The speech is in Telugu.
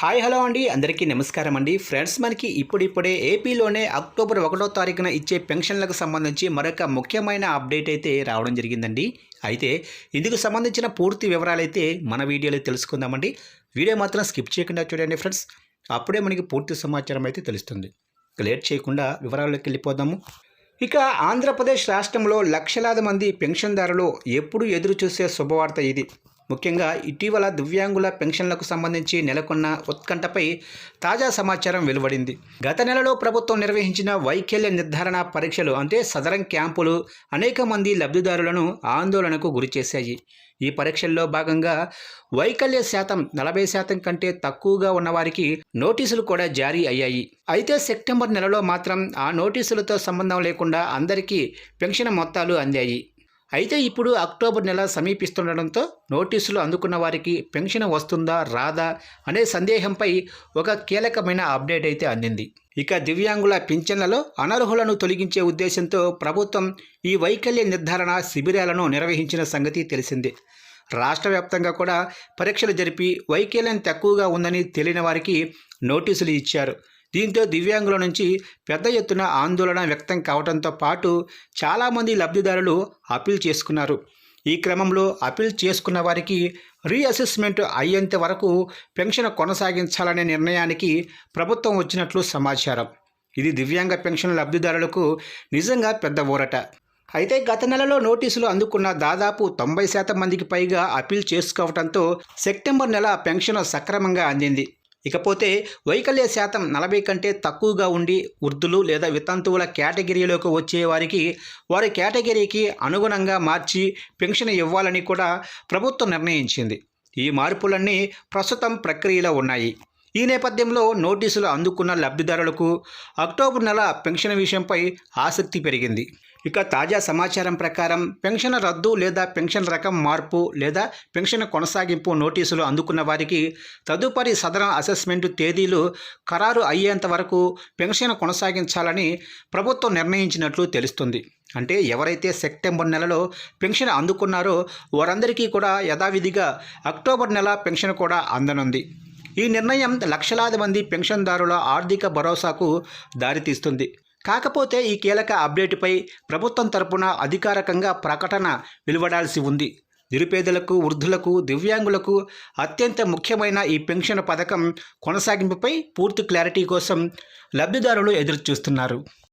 హాయ్ హలో అండి. అందరికీ నమస్కారం అండి. ఫ్రెండ్స్ మనకి ఇప్పుడిప్పుడే ఏపీలోనే అక్టోబర్ ఒకటో తారీఖున ఇచ్చే పెన్షన్లకు సంబంధించి మరొక ముఖ్యమైన అప్డేట్ అయితే రావడం జరిగిందండి. అయితే ఇందుకు సంబంధించిన పూర్తి వివరాలు అయితే మన వీడియోలో తెలుసుకుందామండి. వీడియో మాత్రం స్కిప్ చేయకుండా చూడండి ఫ్రెండ్స్. అప్పుడే మనకి పూర్తి సమాచారం అయితే తెలుస్తుంది. లేట్ చేయకుండా వివరాల్లోకి వెళ్ళిపోదాము. ఇక ఆంధ్రప్రదేశ్ రాష్ట్రంలో లక్షలాది మంది పెన్షన్దారులు ఎప్పుడు ఎదురు చూసే శుభవార్త ఇది. ముఖ్యంగా ఇటీవల దివ్యాంగుల పెన్షన్లకు సంబంధించి నెలకొన్న ఉత్కంఠపై తాజా సమాచారం వెలువడింది. గత నెలలో ప్రభుత్వం నిర్వహించిన వైకల్య నిర్ధారణ పరీక్షలు అంటే సదరం క్యాంపులు అనేక మంది లబ్ధిదారులను ఆందోళనకు గురిచేశాయి ఈ పరీక్షల్లో భాగంగా వైకల్య శాతం నలభై శాతం కంటే తక్కువగా ఉన్నవారికి నోటీసులు కూడా జారీ అయ్యాయి. అయితే సెప్టెంబర్ నెలలో మాత్రం ఆ నోటీసులతో సంబంధం లేకుండా అందరికీ పెన్షన్ మొత్తాలు అందాయి. అయితే ఇప్పుడు అక్టోబర్ నెల సమీపిస్తుండటంతో నోటీసులు అందుకున్న వారికి పెన్షన్ వస్తుందా రాదా అనే సందేహంపై ఒక కీలకమైన అప్డేట్ అయితే అందింది. ఇక దివ్యాంగుల పింఛన్లలో అనర్హులను తొలగించే ఉద్దేశంతో ప్రభుత్వం ఈ వైకల్య నిర్ధారణ శిబిరాలను నిర్వహించిన సంగతి తెలిసిందే. రాష్ట్ర వ్యాప్తంగా కూడా పరీక్షలు జరిపి వైకల్యం తక్కువగా ఉందని తెలియని వారికి నోటీసులు ఇచ్చారు. దీంతో దివ్యాంగుల నుంచి పెద్ద ఎత్తున ఆందోళన వ్యక్తం కావడంతో పాటు చాలామంది లబ్ధిదారులు అప్పీల్ చేసుకున్నారు. ఈ క్రమంలో అప్పీల్ చేసుకున్న వారికి రీఅసెస్మెంట్ అయ్యేంత వరకు పెన్షన్ కొనసాగించాలనే నిర్ణయానికి ప్రభుత్వం వచ్చినట్లు సమాచారం. ఇది దివ్యాంగ పెన్షన్ లబ్ధిదారులకు నిజంగా పెద్ద ఊరట. అయితే గత నెలలో నోటీసులు అందుకున్న దాదాపు తొంభై శాతం మందికి పైగా అప్పీల్ చేసుకోవడంతో సెప్టెంబర్ నెల పెన్షన్ సక్రమంగా అందింది. ఇకపోతే వైకల్య శాతం నలభై కంటే తక్కువగా ఉండి వృద్ధులు లేదా వితంతువుల కేటగిరీలోకి వచ్చే వారికి వారి కేటగిరీకి అనుగుణంగా మార్చి పెన్షన్ ఇవ్వాలని కూడా ప్రభుత్వం నిర్ణయించింది. ఈ మార్పులన్నీ ప్రస్తుతం ప్రక్రియలో ఉన్నాయి. ఈ నేపథ్యంలో నోటీసులు అందుకున్న లబ్ధిదారులకు అక్టోబర్ నెల పెన్షన్ విషయంపై ఆసక్తి పెరిగింది. ఇక తాజా సమాచారం ప్రకారం పెన్షన్ రద్దు లేదా పెన్షన్ రకం మార్పు లేదా పెన్షన్ కొనసాగింపు నోటీసులు అందుకున్న వారికి తదుపరి సదరన్ అసెస్మెంట్ తేదీలు ఖరారు అయ్యేంత వరకు పెన్షన్ కొనసాగించాలని ప్రభుత్వం నిర్ణయించినట్లు తెలుస్తుంది. అంటే ఎవరైతే సెప్టెంబర్ నెలలో పెన్షన్ అందుకున్నారో వారందరికీ కూడా యథావిధిగా అక్టోబర్ నెల పెన్షన్ కూడా అందనుంది. ఈ నిర్ణయం లక్షలాది మంది పెన్షన్దారుల ఆర్థిక భరోసాకు దారితీస్తుంది. కాకపోతే ఈ కీలక అప్డేటుపై ప్రభుత్వం తరపున అధికారికంగా ప్రకటన వెలువడాల్సి ఉంది. నిరుపేదలకు వృద్ధులకు దివ్యాంగులకు అత్యంత ముఖ్యమైన ఈ పెన్షన్ పథకం కొనసాగింపుపై పూర్తి క్లారిటీ కోసం లబ్ధిదారులు ఎదురుచూస్తున్నారు.